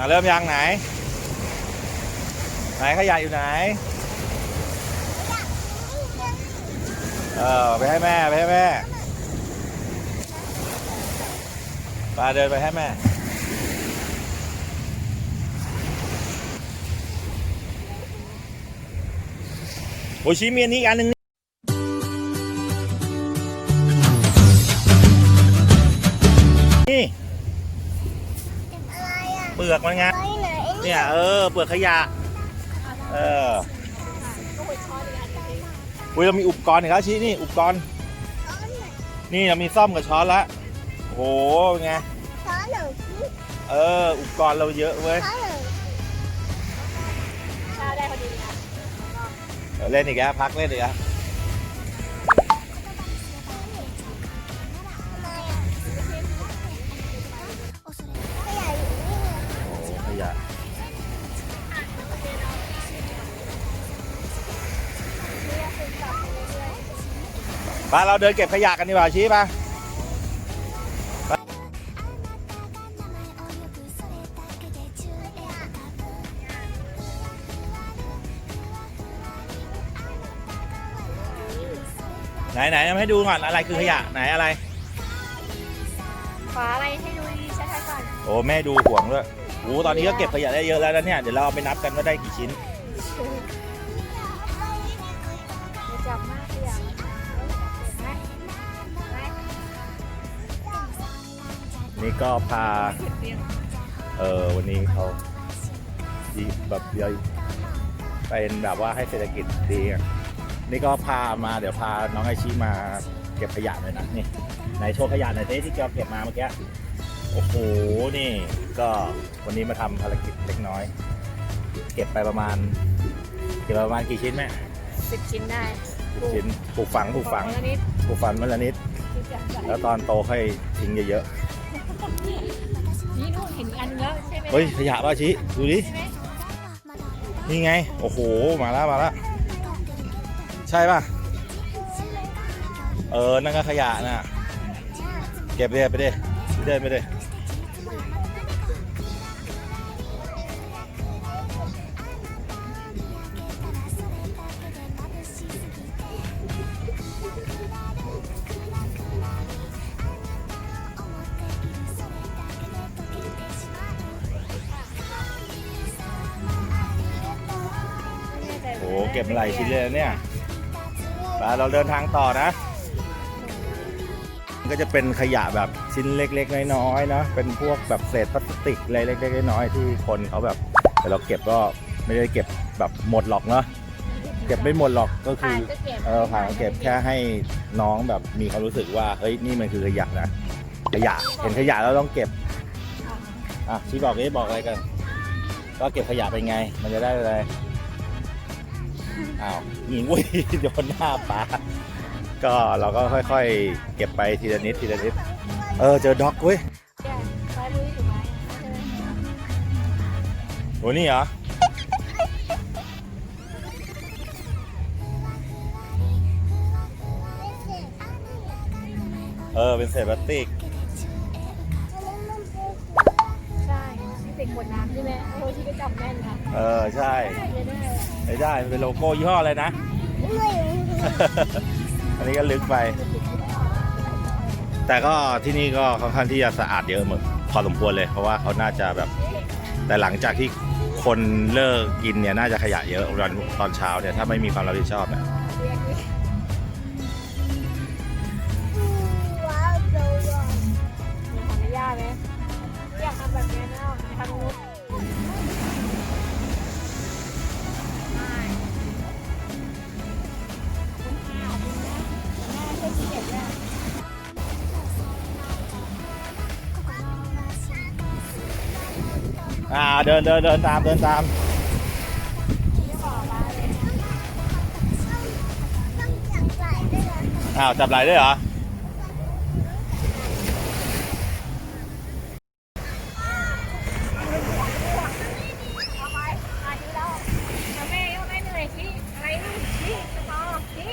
อ่าเริ่มยังไหน ไหนขยะอยู่ไหน เออไปให้แม่ ไปให้แม่ปาเดินไปให้แม่ โอ้ยชี้มีอันนี้อีกอันหนึ่ง ลือกมันไงไปไหนเนี่ยเออเปลือกขยะเอออุ้ยเรามีอุปกรณ์อีกแล้วชี้นี่อุปกรณ์ช้อนไหนนี่เรามีซ่อมกับช้อนละโอ้โหเป็นไงช้อนหนึ่งเอออุปกรณ์เราเยอะเว้ยช้อนหนึ่งข้าวได้พอดีนะเออเล่นอีกแล้วพักเล่นอีกแล้ว ไปเราเดินเก็บขยะกันดีกว่าชี้ป่ะไหนไหนๆมาให้ดูก่อนอะไรคือขยะไหนอะไร ขวาอะไรให้ดูดีชัดๆก่อนโอ้แม่ดูห่วงด้วยโอ้ตอนนี้ก็เก็บขยะได้เยอะแล้วนะเนี่ยเดี๋ยวเราเอาไปนับกันว่าได้กี่ชิ้น นี่ก็พาเก็บเรียงเออวันนี้เขาดีแบบเดียวเป็นแบบว่าให้เศรษฐกิจดีอะนี่ก็พามาเดี๋ยวพาน้องไอชิมาเก็บขยะเลยนะนี่ไหนโชว์ขยะหน่อยสิที่แกเก็บมาเมื่อกี้โอ้โหนี่ก็วันนี้มาทำภารกิจเล็กน้อย เก็บไปประมาณ เก็บไปประมาณกี่ชิ้นแม่สิบชิ้นได้สิบชิ้นปลูกฝังปลูกฝังของละนิดปลูกฝังมันละนิดที่จะใส่แล้วตอนโตค่อยทิ้งเยอะ นี่นู่นเห็นอันนึงแล้วใช่ไหมเฮ้ยขยะป่ะชิดูดิ นี่ไง โอ้โห มาแล้วมาแล้วใช่ป่ะ เออ นั่นก็ขยะน่ะ เก็บเลยไปเดิเดินไปเดิ เก็บมาหลายชิ้นเลยนะเนี่ยไปเราเดินทางต่อนะก็จะเป็นขยะแบบชิ้นเล็ก ๆ น้อยๆนะเป็นพวกแบบเศษพลาสติกอะไรเล็กๆน้อยๆที่คนเขาแบบแต่เราเก็บก็ไม่ได้เก็บแบบหมดหรอกเนาะเก็บไม่หมดหรอกก็คืผ่าอนก็เก็บเออผ่านเก็บแค่ให้น้องแบบมีความรู้สึกว่าเฮ้ยนี่มันคือขยะนะขยะเห็นขยะแล้วต้องเก็บอะชี้บอกนี้บอกอะไรกัน ก็เก็บขยะเป็นไง มันจะได้อะไร อ้าวยิงอุ้ยโดนหน้าปลาก็เราก็ค่อยๆ เก็บไปทีละนิดทีละนิด เออเจอด็อกเว้ยเนี่ยซ้ายมือถูกไหมใช่ไหมโหนี่เหรอ เออเป็นเศษพลาสติก ขวดน้ำใช่ไหมโอ้ที่ไปจับแม่นค่ะเออใช่ได้ได้ไม่ได้มันเป็นโลโก้ยี่ห้ออะไรนะไม่รู้อันนี้ก็ลึกไป แต่ก็ที่นี่ก็ค่อนข้างที่จะสะอาดเยอะเหมือนพอสมควรเลย เพราะว่าเขาน่าจะแบบ แต่หลังจากที่คนเลิกกินเนี่ยน่าจะขยะเยอะตอนตอนเช้าเนี่ยถ้าไม่มีความรับผิดชอบเนี่ย แบบนี้นะทำนู้นอ่าเดินเดินเดินตามเดินตามไม่บอกมาเลยต้องจับไหล่ได้เหรอ เอาไปมาดูแล้วเอาแม่เอาแม่เหนื่อยชี้อะไรนี่ชี้สตอชี้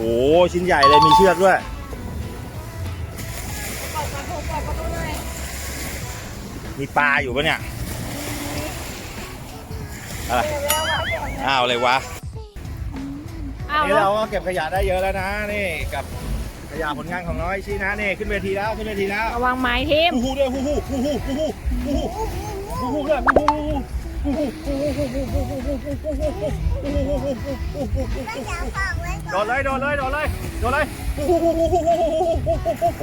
ขี่ยนี่เอาไม้เขี่ยนี่ชี้เอาไม้เขี่ยโอ้เราได้ถุงนี้แล้วเทีแม่ไม่เหนื่อยแล้วอะให้เท้ามานี่มาให้อยู่นี่โอ้ชิ้นใหญ่เลยมีเชือกด้วยเปิดประตูเปิดประตูเลยมีปลาอยู่ปะเนี่ยอะไรเร็วๆมาเดี๋ยวนะอ้าวอะไรวะอ้าวนี่เราก็เก็บขยะได้เยอะแล้วนะนี่กับขยะผลงานของน้อยชี้นะนี่ขึ้นเวทีแล้วขึ้นเวทีแล้วระวังไม้ทิ่มฮู้ฮู้ด้วยฮู้ฮู้ฮู้ฮู้ฮู้ฮู้ฮู้ฮู้ด้วยฮู้ฮู้ฮู้ฮู้ฮู้ไม่อยากฝากไว้โดก่อ นดเลยโดดเลยโดดเลยโดดเลย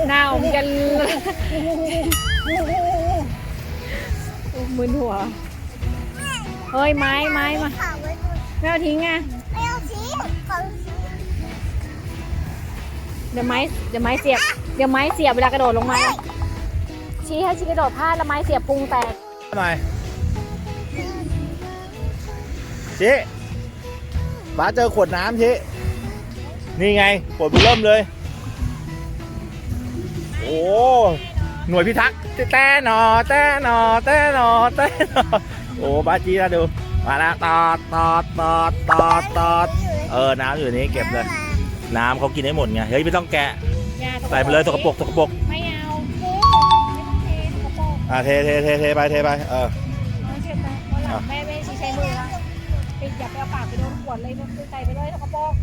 หน้าอมกันเลยมึนหัว เฮ้ย ไม้ไม้มาฝากไว้ก่อนไม่เอาทิ้งไงไม่เอาชี้ของชี้เดี๋ยวไม้เดี๋ยวไม้เสียบ เดี๋ยวไม้เสียบเวลากระโดดลงมาชี้ให้ชี้กระโดดพลาดแล้วไม้เสียบพุงแตกหน่อ ยชี้ป้าเจอขวดน้ำชี้นี่ไงขวดบุเริ่มเลย โอ้หน่วยพิทักษ์แต้หนอแต้หนอแต้หนอแต้หนอโอ้ป้าจีนะดูมาแล้วตอดตอดตอดตอดตอดเออน้ำอยู่นี่เก็บเลย น้ำเขากินให้หมดไงเฮ้ยไม่ต้องแกะอย่าใส่ไปเลยสกปรกสกปรกไม่เอาไม่ต้องเทสกปรกอะเทเทเทเทไปเทไปเออน้องเชื่อไหมวันหลังแม่ไม่ชี้ใช้มือละปิด อย่าไปเอาปากไปโดนขวดเลยมันคือใส่ไปเลยสกปรก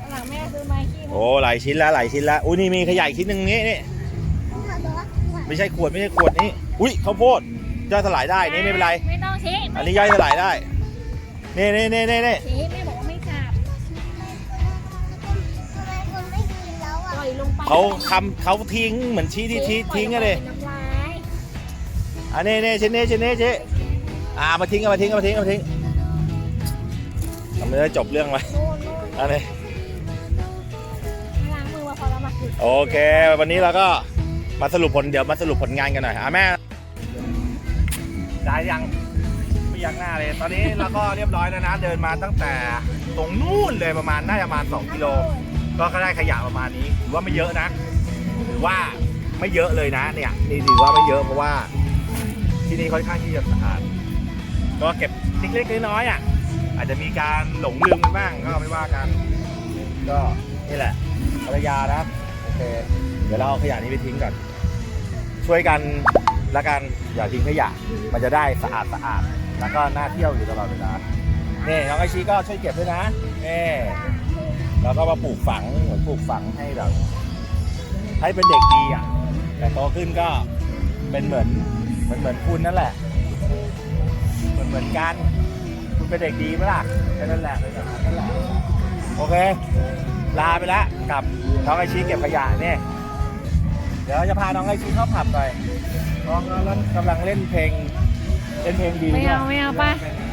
วันหลังแม่ซื้อไม้ขี้มันโอ้หลายชิ้นแล้วหลายชิ้นแล้วอุ้ยนี่มีขยะอีกชิ้นหนึ่งนี่นี่ขอโทษไม่ใช่ขวดไม่ใช่ขวดนี่อุ้ยข้าวโพดย่อยสลายได้นี่ไม่เป็นไร ไม่ต้องชี้อันนี้ย่อยสลายได้นี่นี่นี่นี่นี่ชี้แม่บอกว่าไม่จับทำไมคนไม่กินแล้วอะปล่อยลงไปเขาคำเขาทิ้งเหมือนชี้ที่ทิ้งทิ้งกันเลยน้ำลายอันนี้นี่ชิ้นนี้ชิ้นนี้ชิ้นอ่ามาทิ้งเอามาทิ้งเอามาทิ้งเอามาทิ้ง ทำไม่ได้จบเรื่องไว้โน่นโน่นอันนี้ล้างมือมาพอแล้วมาคือโอเค วันนี้เราก็มาสรุปผลเดี๋ยวมาสรุปผลงานกันหน่อยอะแม่ได้ยังไม่ยังหน้าเลย ตอนนี้เราก็เรียบร้อยแล้วนะ เดินมาตั้งแต่ตรงนู่นเลยประมาณน่าจะประมาณ2กิโลก็ก็ได้ขยะประมาณนี้ถือว่าไม่เยอะนะถือว่าไม่เยอะเลยนะเนี่ยนี่ถือว่าไม่เยอะเพราะว่าที่นี่ค่อนข้างที่จะสะอาดก็เก็บเล็กๆน้อยๆอะ อาจจะมีการหลงลืมกันบ้างก็ไม่ว่ากัน ก็นี่แหละภรรยานะครับโอเคเดี๋ยวเราเอาขยะนี้ไปทิ้งก่อนช่วยกันละกันอย่าทิ้งขยะมันจะได้สะอาดสะอาดแล้วก็น่าเที่ยวอยู่ตลอดเวลานี่น้องไอชีก็ช่วยเก็บด้วยนะนี่แล้วก็มาปลูกฝังเหมือนปลูกฝังให้แบบให้เป็นเด็กดีอะ แต่โตขึ้นก็เป็นเหมือนเหมือนเหมือนคุณนั่นแหละ เหมือนเหมือนกัน คุณเป็นเด็กดีไหมล่ะแค่นั้นแหละเป็นแบบนั้นแหละโอเค ลาไปแล้วกับน้องไอชีเก็บขยะเนี่ยเดี๋ยวจะพาน้องไอชีเข้าผับไปน้องกำลังกำลังเล่นเพลงเล่นเพลงดีไม่เอาไม่เอาป่ะเล่นเพลง